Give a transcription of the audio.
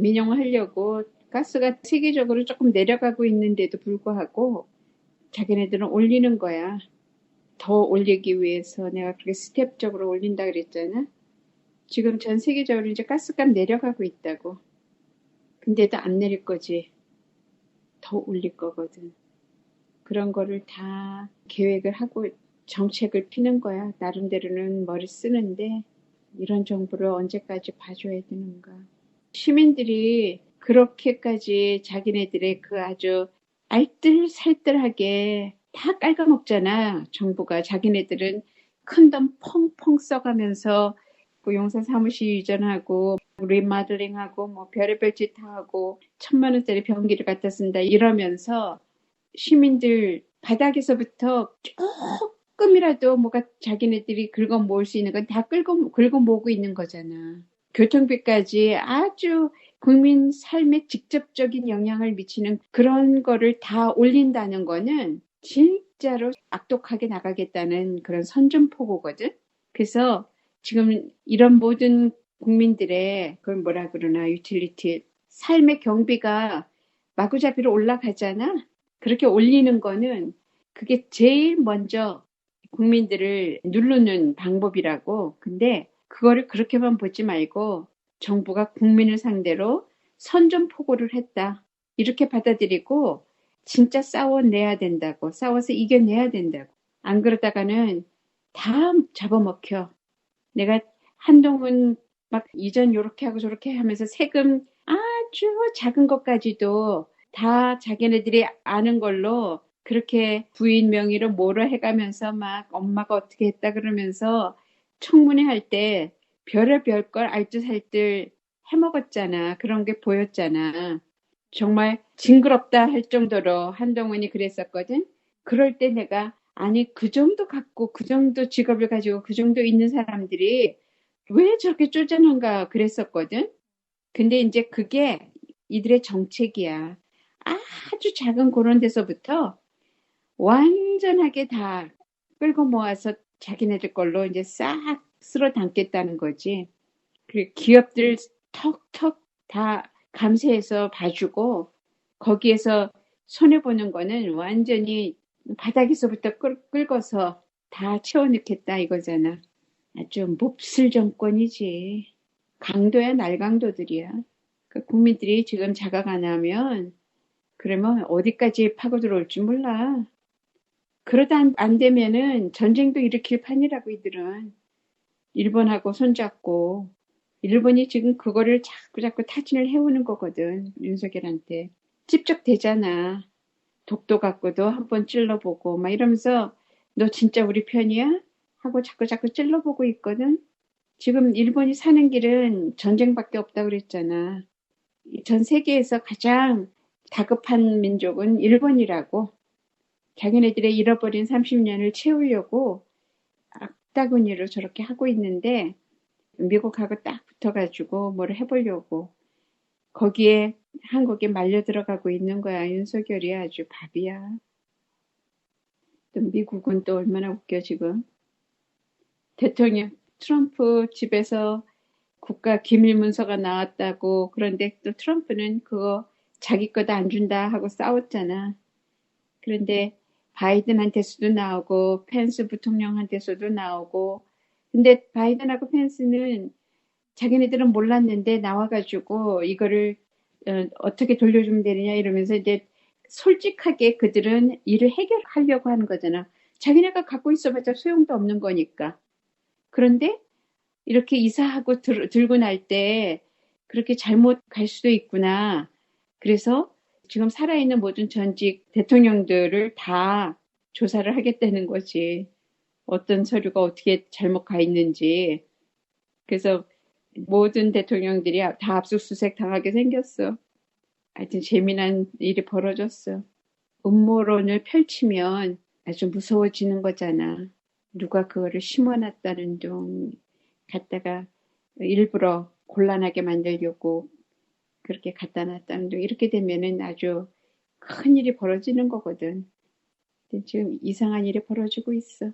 민영화하려고 가스가 세계적으로 조금 내려가고 있는데도 불구하고 자기네들은 올리는 거야. 더 올리기 위해서 내가 그렇게 스텝적으로 올린다 그랬잖아. 지금 전 세계적으로 이제 가스값 내려가고 있다고. 근데도 안 내릴 거지. 더 올릴 거거든. 그런 거를 다 계획을 하고 정책을 피는 거야. 나름대로는 머리 쓰는데 이런 정보를 언제까지 봐줘야 되는가. 시민들이 그렇게까지 자기네들의 그 아주 알뜰살뜰하게 다 깔아먹잖아. 정부가 자기네들은 큰 돈 펑펑 써가면서 그 용산 사무실 이전하고 리마들링하고 뭐 별의별 짓 다 하고 천만 원짜리 변기를 갖다 쓴다 이러면서 시민들 바닥에서부터 조금이라도 뭐가 자기네들이 긁어 모을 수 있는 건 다 긁어 긁어 모으고 있는 거잖아. 교통비까지 아주 국민 삶에 직접적인 영향을 미치는 그런 거를 다 올린다는 거는 진짜로 악독하게 나가겠다는 그런 선전포고거든. 그래서 지금 이런 모든 국민들의 그걸 뭐라 그러나 유틸리티 삶의 경비가 마구잡이로 올라가잖아. 그렇게 올리는 거는 그게 제일 먼저 국민들을 누르는 방법이라고. 근데 그거를 그렇게만 보지 말고 정부가 국민을 상대로 선전포고를 했다. 이렇게 받아들이고 진짜 싸워내야 된다고. 싸워서 이겨내야 된다고. 안 그러다가는 다 잡아먹혀. 내가 한동훈 막 이전 요렇게 하고 저렇게 하면서 세금 아주 작은 것까지도 다 자기네들이 아는 걸로 그렇게 부인 명의로 뭐라 해가면서 막 엄마가 어떻게 했다 그러면서 청문회 할 때 별의별 걸 알뜰살뜰 해먹었잖아. 그런 게 보였잖아. 정말 징그럽다 할 정도로 한동훈이 그랬었거든. 그럴 때 내가 아니 그 정도 갖고 그 정도 직업을 가지고 그 정도 있는 사람들이 왜 저렇게 쪼잔한가 그랬었거든. 근데 이제 그게 이들의 정책이야. 아주 작은 그런 데서부터 완전하게 다 끌고 모아서 자기네들 걸로 이제 싹 쓸어 담겠다는 거지. 그 기업들 턱턱 다 감세해서 봐주고 거기에서 손해보는 거는 완전히 바닥에서부터 끌, 끌고서 다 채워넣겠다 이거잖아. 아주 몹쓸 정권이지. 강도야 날강도들이야. 그 국민들이 지금 자각 안 하면 그러면 어디까지 파고 들어올지 몰라. 그러다 안, 안 되면은 전쟁도 일으킬 판이라고 이들은. 일본하고 손잡고 일본이 지금 그거를 자꾸 자꾸 타진을 해오는 거거든. 윤석열한테. 찝쩍대잖아. 독도 갖고도 한번 찔러보고 막 이러면서 너 진짜 우리 편이야? 하고 자꾸 자꾸 찔러보고 있거든. 지금 일본이 사는 길은 전쟁밖에 없다고 그랬잖아. 전 세계에서 가장 다급한 민족은 일본이라고. 자기네들의 잃어버린 30년을 채우려고 악다구니로 저렇게 하고 있는데 미국하고 딱 붙어가지고 뭘 해보려고 거기에 한국에 말려 들어가고 있는 거야. 윤석열이 아주 밥이야. 또 미국은 또 얼마나 웃겨 지금. 대통령 트럼프 집에서 국가 기밀 문서가 나왔다고 그런데 또 트럼프는 그거 자기 거도 안 준다 하고 싸웠잖아. 그런데 바이든한테서도 나오고 펜스 부통령한테서도 나오고 근데 바이든하고 펜스는 자기네들은 몰랐는데 나와가지고 이거를 어, 떻게 돌려주면 되느냐 이러면서 이제 솔직하게 그들은 일을 해결하려고 하는 거잖아. 자기네가 갖고 있어봤자 소용도 없는 거니까. 그런데 이렇게 이사하고 들, 들고 날 때 그렇게 잘못 갈 수도 있구나. 그래서 지금 살아있는 모든 전직 대통령들을 다 조사를 하겠다는 거지. 어떤 서류가 어떻게 잘못 가 있는지. 그래서 모든 대통령들이 다 압수수색 당하게 생겼어. 하여튼 재미난 일이 벌어졌어. 음모론을 펼치면 아주 무서워지는 거잖아. 누가 그거를 심어놨다는 둥 갖다가 일부러 곤란하게 만들려고 그렇게 갖다 놨다는 둥 이렇게 되면은 아주 큰 일이 벌어지는 거거든. 지금 이상한 일이 벌어지고 있어.